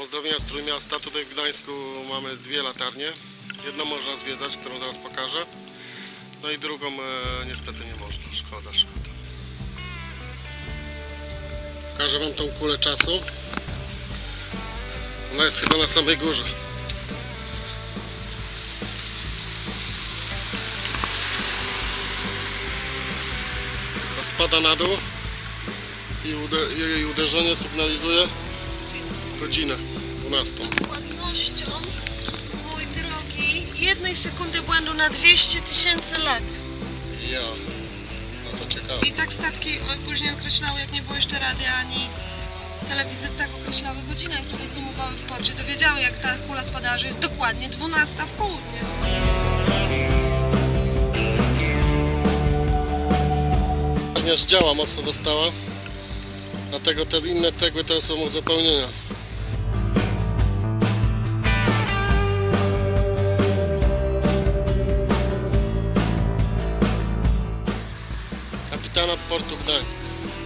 Pozdrowienia z Trójmiasta. Tutaj w Gdańsku mamy dwie latarnie. Jedną można zwiedzać, którą zaraz pokażę. No i drugą e, niestety nie można. Szkoda, szkoda. Pokażę Wam tą kulę czasu. Ona jest chyba na samej górze. Spada na dół i ude- jej uderzenie sygnalizuje godzinę 12. Dokładnością, mój drogi, jednej sekundy błędu na 200 tysięcy lat. Ja. No to ciekawe. I tak statki później określały, jak nie było jeszcze radia ani telewizji, tak określały godzinę. Tutaj co mówiły w porcie, to wiedziały, jak ta kula spadała, że jest dokładnie 12 w południe. Z działa mocno dostała. Dlatego te inne cegły to są uzupełnienia. Dominicana Porto Gdansk.